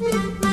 ห้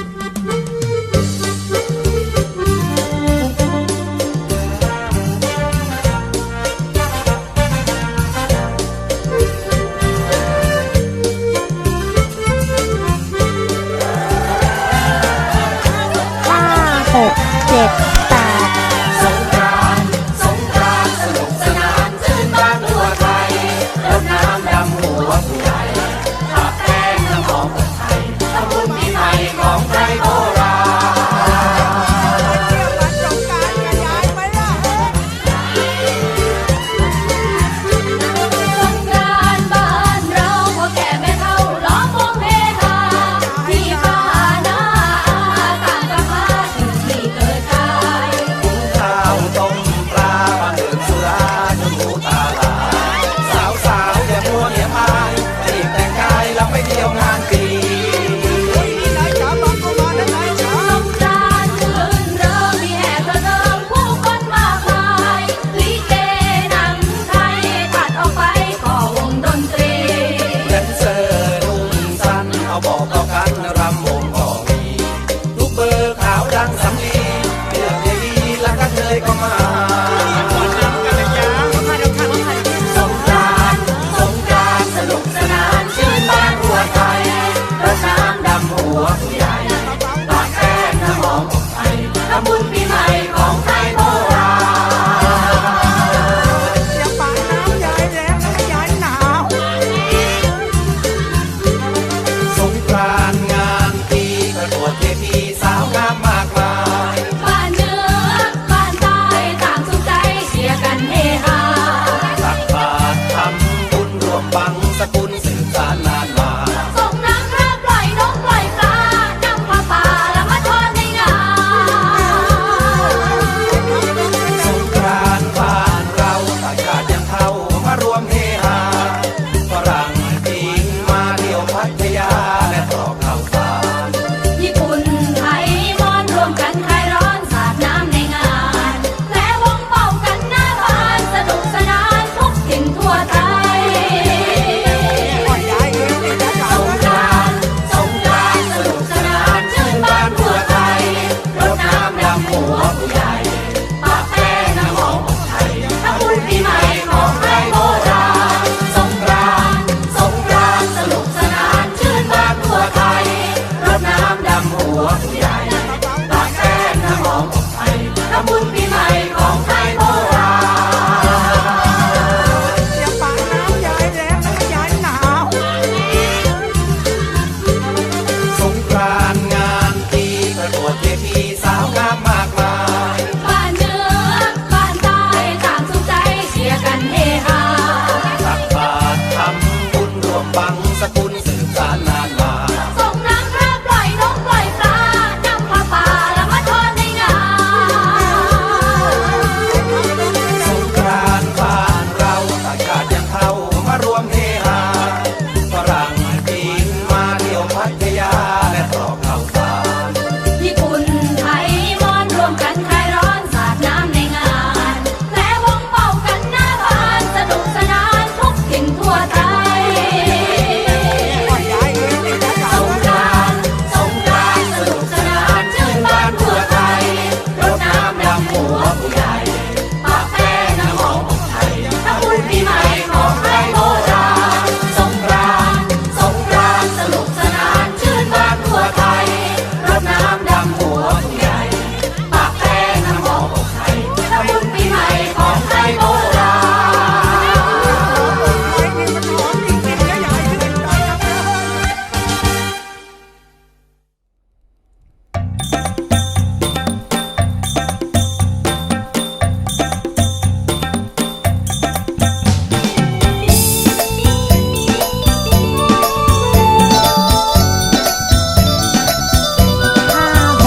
ป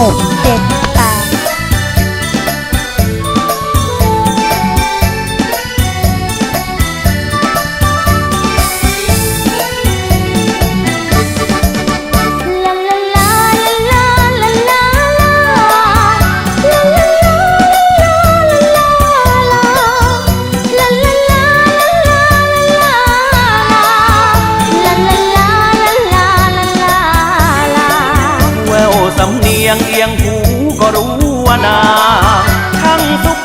home. สำเนียงเอียงหูก็รู้ว่านางทั้งทุก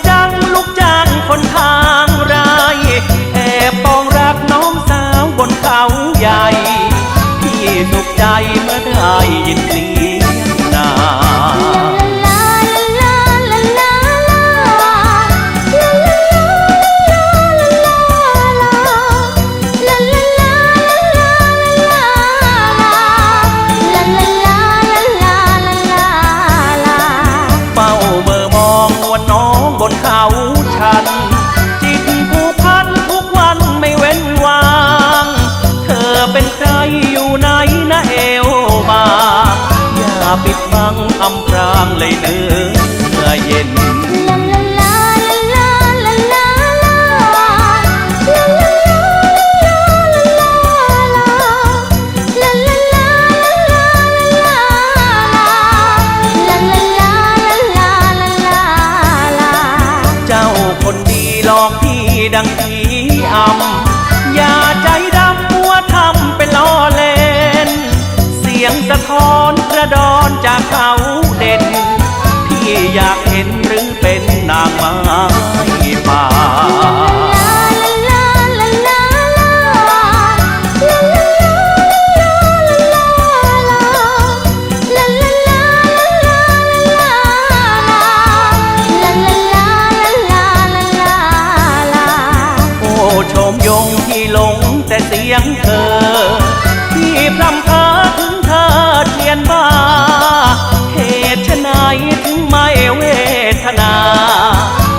างเลยเนื้อเย็นคนดีหลอกพี่ดังผีอำยา ยงสะท้อนกระดอนจากเขาเด่นที่อยากเห็นหรือเป็นนางไม้ป่าชมยงที่ลงแต่เสียงเธอ ที่พรำเพ้อ นบ้า เหตุไฉนถึงไม่เวทนา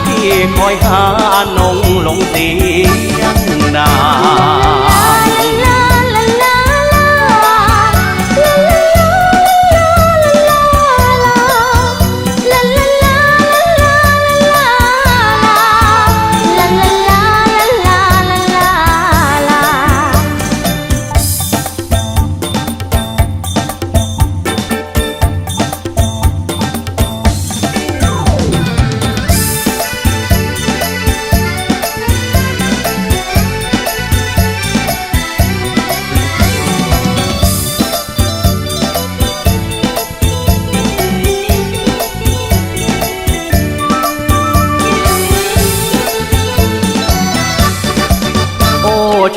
ที่คอยหานงลงเสียงนาน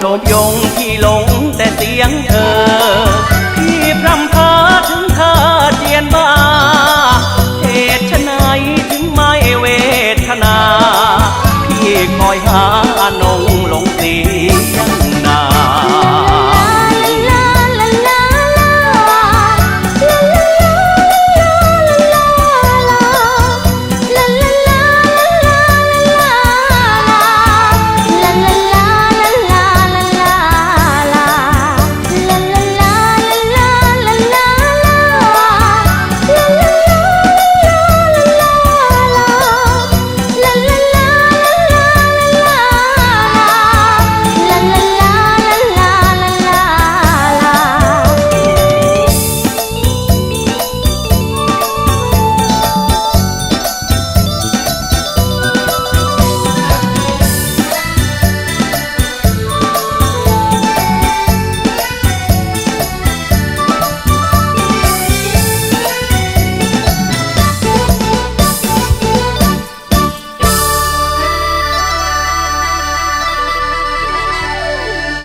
โชดยงที่หลงแต่เสียงเธอ